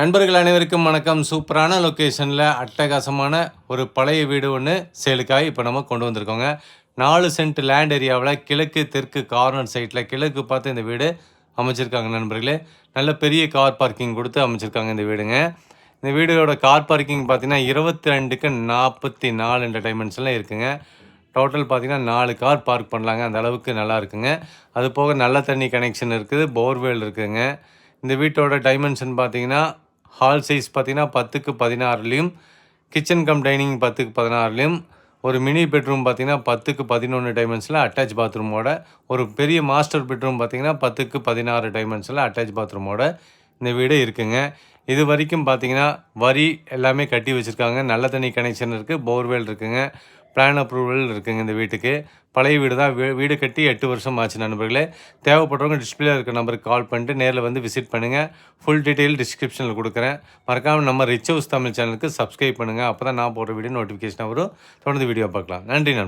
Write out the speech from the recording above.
நண்பர்கள் அனைவருக்கும் வணக்கம். சூப்பரான லொக்கேஷனில் அட்டகாசமான ஒரு பழைய வீடு ஒன்று சேலுக்காக இப்போ நம்ம கொண்டு வந்திருக்கோங்க. நாலு சென்ட் லேண்ட் ஏரியாவில் கிழக்கு தெற்கு கார்னர் சைட்டில் கிழக்கு பார்த்து இந்த வீடு அமைச்சிருக்காங்க நண்பர்களே. நல்ல பெரிய கார் பார்க்கிங் கொடுத்து அமைச்சிருக்காங்க இந்த வீடுங்க. இந்த வீடோட கார் பார்க்கிங் பார்த்தீங்கன்னா இருபத்தி ரெண்டுக்கு நாற்பத்தி நாலு என்ற டைமென்ஷனில் இருக்குங்க. டோட்டல் பார்த்தீங்கன்னா நாலு கார் பார்க் பண்ணலாங்க. அந்த அளவுக்கு நல்லா இருக்குங்க. அது போக நல்ல தண்ணி கனெக்ஷன் இருக்குது. போர்வெல் இருக்குதுங்க. இந்த வீட்டோட டைமென்ஷன் பார்த்தீங்கன்னா ஹால் சைஸ் பார்த்தீங்கன்னா பத்துக்கு பதினாறுலேயும் கிச்சன் கம் டைனிங் பத்துக்கு பதினாறுலேயும் ஒரு மினி பெட்ரூம் பார்த்தீங்கன்னா பத்துக்கு பதினொன்று டைமென்ஷனில் அட்டாச் பாத்ரூமோட ஒரு பெரிய மாஸ்டர் பெட்ரூம் பார்த்தீங்கன்னா பத்துக்கு பதினாறு டைமென்ஷனில் அட்டாச் பாத்ரூமோட இந்த வீடு இருக்குங்க. இது வரைக்கும் பார்த்தீங்கன்னா வரி எல்லாமே கட்டி வச்சுருக்காங்க. நல்ல தண்ணி கனெக்ஷன் இருக்குது போர்வெல் இருக்குங்க. பிளான் அப்ரூவல் இருக்குங்க இந்த வீட்டுக்கு. பழைய வீடு தான். வீ- வீடு கட்டி எட்டு வருஷம் ஆச்சு நண்பர்களே. தேவைப்படுறவங்க டிஸ்பிளே இருக்க நம்பருக்கு கால் பண்ணிட்டு நேரில் வந்து விசிட் பண்ணுங்கள் ஃபுல் டீட்டெயில் டிஸ்கிரிப்ஷனில் கொடுக்குறேன். மறக்காமல் நம்ம ரிச் ஹவுஸ் தமிழ் சேனலுக்கு சப்ஸ்கிரைப் பண்ணுங்கள் அப்போ தான் நான் போடுற வீடியோ நோட்டிஃபிகேஷன் வரும். தொடர்ந்து வீடியோ பார்க்கலாம். நன்றி நண்பர்